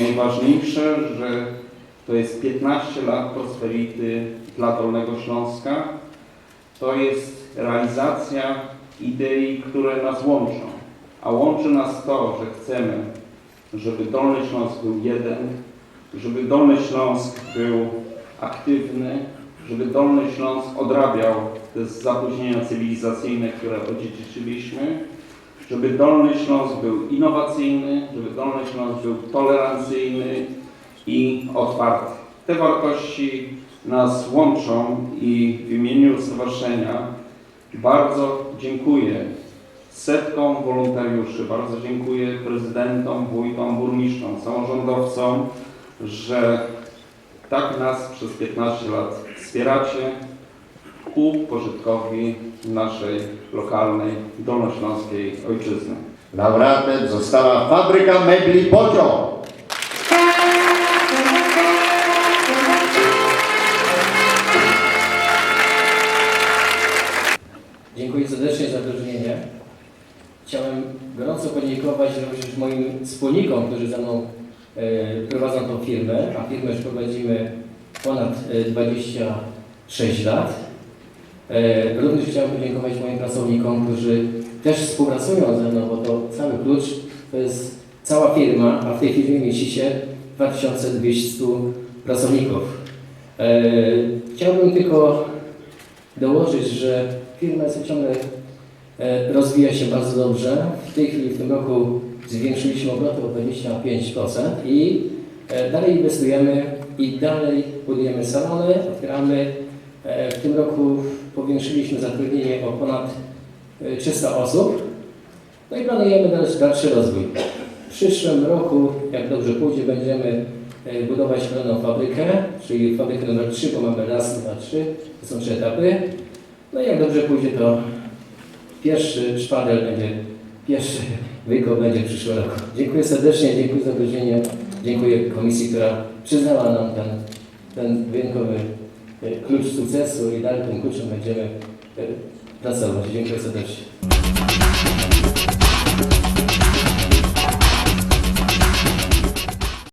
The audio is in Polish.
najważniejsze, że to jest 15 lat prosperity dla Dolnego Śląska. To jest realizacja idei, które nas łączą. A łączy nas to, że chcemy, żeby Dolny Śląsk był jeden, żeby Dolny Śląsk był aktywny, żeby Dolny Śląsk odrabiał te zapóźnienia cywilizacyjne, które odziedziczyliśmy, żeby Dolny Śląsk był innowacyjny, żeby Dolny Śląsk był tolerancyjny i otwarty. Te wartości nas łączą i w imieniu Stowarzyszenia bardzo dziękuję setkom wolontariuszy, bardzo dziękuję prezydentom, wójtom, burmistrzom, samorządowcom, że tak nas przez 15 lat wspieracie ku pożytkowi naszej lokalnej, dolnośląskiej ojczyzny. Laureatem została fabryka mebli Pocio. Dziękuję serdecznie za wyróżnienie. Chciałem gorąco podziękować również moim wspólnikom, którzy ze mną e, prowadzą tą firmę, a firmę już prowadzimy ponad e, 26 lat. E, również chciałem podziękować moim pracownikom, którzy też współpracują ze mną, bo to cały klucz to jest cała firma, a w tej firmie mieści się 2200 pracowników. E, chciałbym tylko dołożyć, że firma jest ciągle e, rozwija się bardzo dobrze. W tej chwili, w tym roku zwiększyliśmy obroty o 25% i dalej inwestujemy i dalej budujemy salony, otwieramy. W tym roku powiększyliśmy zatrudnienie o ponad e, 300 osób. No i planujemy dalszy, rozwój. W przyszłym roku, jak dobrze pójdzie, będziemy e, budować kolejną fabrykę, czyli fabrykę numer 3, bo mamy raz, dwa, trzy, to są trzy etapy. No i jak dobrze pójdzie, to pierwszy szpadel będzie, pierwszy wykop będzie w przyszłym roku. Dziękuję serdecznie, dziękuję za wyróżnienie, dziękuję komisji, która przyznała nam ten, ten wyjątkowy e, klucz sukcesu i dalej tym kluczem będziemy e, pracować. Dziękuję serdecznie.